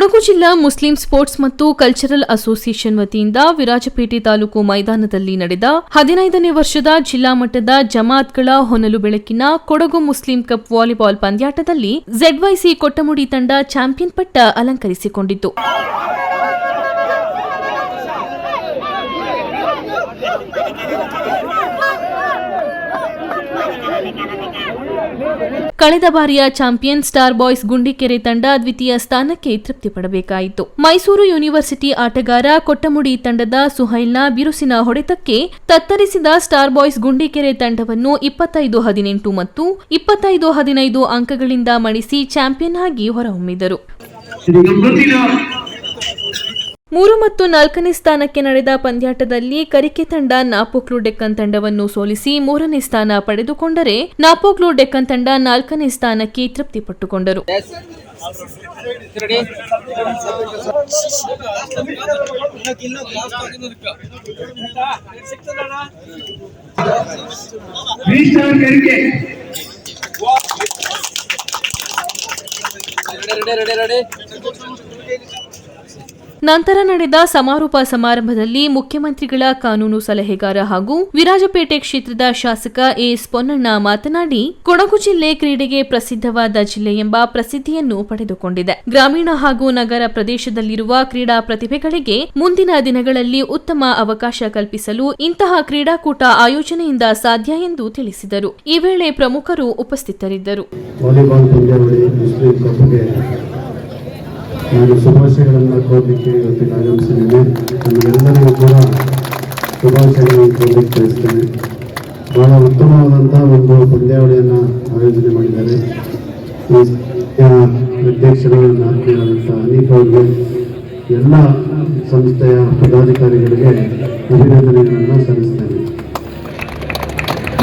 ಕೊಡಗು ಜಿಲ್ಲಾ Muslim sports ಮತ್ತು cultural association ವತಿಯಿಂದ ವಿರಾಜಪೇಟೆ ತಾಲೂಕು ಮೈದಾನದಲ್ಲಿ ನಡೆದ ಹದಿನೈದನೇ ವರ್ಷದ ಜಿಲ್ಲಾ ಮಟ್ಟದ ಜಮಾತ್ಗಳ ಹೊನಲು ಬೆಳಕಿನ ಕೊಡಗು ಮುಸ್ಲಿಂ ಕಪ್ ವಾಲಿಬಾಲ್ ಪಂದ್ಯಾಟದಲ್ಲಿ ಝೆಡ್ವೈಸಿ ಕೊಟ್ಟಮುಡಿ ತಂಡ ಚಾಂಪಿಯನ್ ಪಟ್ಟ ಅಲಂಕರಿಸಿಕೊಂಡಿತು. ಕಳೆದ ಬಾರಿಯ ಚಾಂಪಿಯನ್ ಸ್ಟಾರ್ ಬಾಯ್ಸ್ ಗುಂಡಿಕೆರೆ ತಂಡ ದ್ವಿತೀಯ ಸ್ಥಾನಕ್ಕೆ ತೃಪ್ತಿಪಡಬೇಕಾಯಿತು ಮೈಸೂರು ಯೂನಿವರ್ಸಿಟಿ ಆಟಗಾರ ಕೊಟ್ಟಮುಡಿ ತಂಡದ ಸುಹೈಲ್ನ ಬಿರುಸಿನ ಹೊಡೆತಕ್ಕೆ ತತ್ತರಿಸಿದ ಸ್ಟಾರ್ ಬಾಯ್ಸ್ ಗುಂಡಿಕೆರೆ ತಂಡವನ್ನು ಇಪ್ಪತ್ತೈದು ಹದಿನೆಂಟು ಮತ್ತು ಇಪ್ಪತ್ತೈದು ಹದಿನೈದು ಅಂಕಗಳಿಂದ ಮಣಿಸಿ ಚಾಂಪಿಯನ್ ಆಗಿ ಹೊರಹೊಮ್ಮಿದರು. ಮೂರು ಮತ್ತು ನಾಲ್ಕನೇ ಸ್ಥಾನಕ್ಕೆ ನಡೆದ ಪಂದ್ಯಾಟದಲ್ಲಿ ಕರಿಕೆ ತಂಡ ನಾಪೋಕ್ಲು ಡೆಕ್ಕನ್ ತಂಡವನ್ನು ಸೋಲಿಸಿ ಮೂರನೇ ಸ್ಥಾನ ಪಡೆದುಕೊಂಡರೆ ನಾಪೋಕ್ಲು ಡೆಕ್ಕನ್ ತಂಡ ನಾಲ್ಕನೇ ಸ್ಥಾನಕ್ಕೆ ತೃಪ್ತಿಪಟ್ಟುಕೊಂಡರು. ನಂತರ ನಡೆದ ಸಮಾರೋಪ ಸಮಾರಂಭದಲ್ಲಿ ಮುಖ್ಯಮಂತ್ರಿಗಳ ಕಾನೂನು ಸಲಹೆಗಾರ ಹಾಗೂ ವಿರಾಜಪೇಟೆ ಕ್ಷೇತ್ರದ ಶಾಸಕ ಎಸ್ ಪೊನ್ನಣ್ಣ ಮಾತನಾಡಿ, ಕೊಡಗು ಜಿಲ್ಲೆ ಕ್ರೀಡೆಗೆ ಪ್ರಸಿದ್ಧವಾದ ಜಿಲ್ಲೆ ಎಂಬ ಪ್ರಸಿದ್ಧಿಯನ್ನು ಪಡೆದುಕೊಂಡಿದೆ. ಗ್ರಾಮೀಣ ಹಾಗೂ ನಗರ ಪ್ರದೇಶದಲ್ಲಿರುವ ಕ್ರೀಡಾ ಪ್ರತಿಭೆಗಳಿಗೆ ಮುಂದಿನ ದಿನಗಳಲ್ಲಿ ಉತ್ತಮ ಅವಕಾಶ ಕಲ್ಪಿಸಲು ಇಂತಹ ಕ್ರೀಡಾಕೂಟ ಆಯೋಜನೆಯಿಂದ ಸಾಧ್ಯ ಎಂದು ತಿಳಿಸಿದರು. ಈ ವೇಳೆ ಪ್ರಮುಖರು ಉಪಸ್ಥಿತರಿದ್ದರು. ವಾಲಿಬಾಲ್ ಪಂದ್ಯಾವಳಿ ಮುಸ್ಲಿಂ ಕಪ್ಗೆ ನಾನು ಶುಭಾಶಯಗಳನ್ನು ಕೋರಲಿಕ್ಕೆ ಇವತ್ತಿಗೆ ಆಗಮಿಸಿದ್ದೇನೆ. ನಮಗೆಲ್ಲರಿಗೂ ಕೂಡ ಶುಭಾಶಯಗಳನ್ನು ಕೋರಲಿಕ್ಕೆ ಬಯಸ್ತೇನೆ ಬಹಳ ಉತ್ತಮವಾದಂಥ ಒಂದು ಪಂದ್ಯಾವಳಿಯನ್ನು ಆಯೋಜನೆ ಮಾಡಿದ್ದಾರೆ. ಈ ಆತ್ಮೀಯರಾದಂಥ ಹನೀಫ್ ಅವರಿಗೆ ಎಲ್ಲ ಸಂಸ್ಥೆಯ ಪದಾಧಿಕಾರಿಗಳಿಗೆ ಅಭಿನಂದನೆಗಳನ್ನು ಸಲ್ಲಿಸ್ತೇನೆ.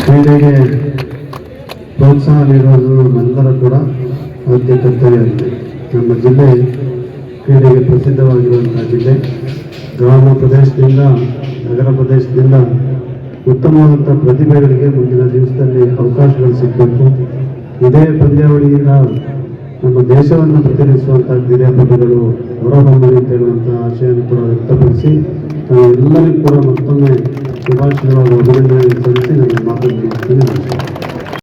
ಕ್ರೀಡೆಗೆ ಪ್ರೋತ್ಸಾಹ ನೀಡುವುದು ನಮ್ಮೆಲ್ಲರೂ ಕೂಡ ಆದ್ಯ ಕರ್ತವ್ಯ ನಮ್ಮ ಜಿಲ್ಲೆ ಕ್ರೀಡೆಗೆ ಪ್ರಸಿದ್ಧವಾಗಿರುವಂತಹ ಜಿಲ್ಲೆ ಗ್ರಾಮ ಪ್ರದೇಶದಿಂದ, ನಗರ ಪ್ರದೇಶದಿಂದ ಉತ್ತಮವಾದಂಥ ಪ್ರತಿಭೆಗಳಿಗೆ ಮುಂದಿನ ದಿವಸದಲ್ಲಿ ಅವಕಾಶಗಳು ಸಿಗಬೇಕು. ಇದೇ ಪಂದ್ಯಾವಳಿಯಿಂದ ನಮ್ಮ ದೇಶವನ್ನು ಪ್ರತಿನಿಧಿಸುವಂಥ ಕ್ರೀಡಾಪಟುಗಳು ಹೊರಹೊಮ್ಮಲಿ ಅಂತ ಹೇಳುವಂಥ ಆಶಯವನ್ನು ಕೂಡ ವ್ಯಕ್ತಪಡಿಸಿ ನಾವು ಎಲ್ಲರಿಗೂ ಕೂಡ ಮತ್ತೊಮ್ಮೆ ಶುಭಾಶಯವಾದ ಅಭಿನಂದನೆ ಸಲ್ಲಿಸಿ ನನ್ನ ಮಾತನ್ನು